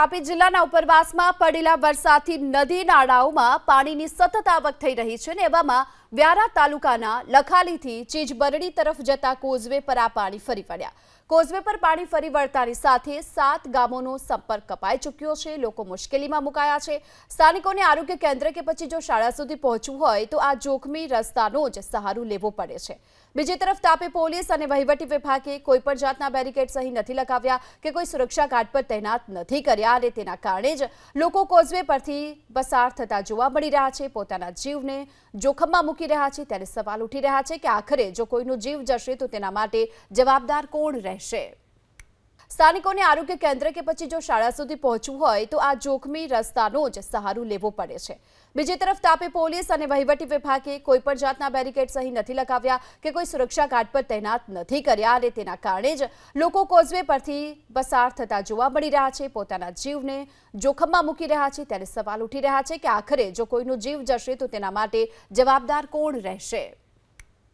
તાપી જિલ્લાના ઉપરવાસમાં પડેલા વરસાદથી નદી નાળાઓમાં પાણીની સતત આવક થઈ રહી છે ને એવામાં વ્યારા તાલુકાના લખાલીથી ચીજબરડી તરફ જતા કોઝવે પર આ પાણી ફરી વળ્યા. કોઝવે પર પાણી ફરી વળતાની સાથે સાત ગામોનો સંપર્ક કપાઈ ચૂક્યો છે. લોકો મુશ્કેલીમાં મુકાયા છે. સ્થાનિકોને આરોગ્ય કેન્દ્ર કે પછી જો શાળા સુધી પહોંચવું હોય તો આ જોખમી રસ્તાનો જ સહારો લેવો પડે છે. બીજી તરફ તાપી પોલીસ અને વહીવટી વિભાગે કોઈ પણ જાતના બેરિકેડ સહી નથી લગાવ્યા કે કોઈ સુરક્ષા ગાર્ડ પર તૈનાત નથી કર્યા અને તેના કારણે જ લોકો કોઝવે પરથી પસાર થતા જોવા મળી રહ્યા છે. પોતાના જીવને જોખમમાં મૂકી રહ્યા છે ત્યારે સવાલ ઉઠી રહ્યા છે કે આખરે જો કોઈનો જીવ જશે તો તેના માટે જવાબદાર કોણ રહેશે? સ્થાનિકોને આરોગ્ય કેન્દ્ર કે પછી જો શાળા સુધી પહોંચવું હોય તો આ જોખમી રસ્તાનો જ સહારો લેવો પડે છે. બીજી તરફ તાપી પોલીસ અને વહીવટી વિભાગે કોઈ પણ જાતના બેરિકેડ સહી નથી લગાવ્યા કે કોઈ સુરક્ષા ગાર્ડ પર તૈનાત નથી કર્યા અને તેના કારણે જ લોકો કોઝવે પરથી પસાર થતા જોવા મળી રહ્યા છે. પોતાના જીવને જોખમમાં મૂકી રહ્યા છે. ત્યારે સવાલ ઉઠી રહ્યા છે કે આખરે જો કોઈનું જીવ જશે તો તેના માટે જવાબદાર કોણ રહેશે?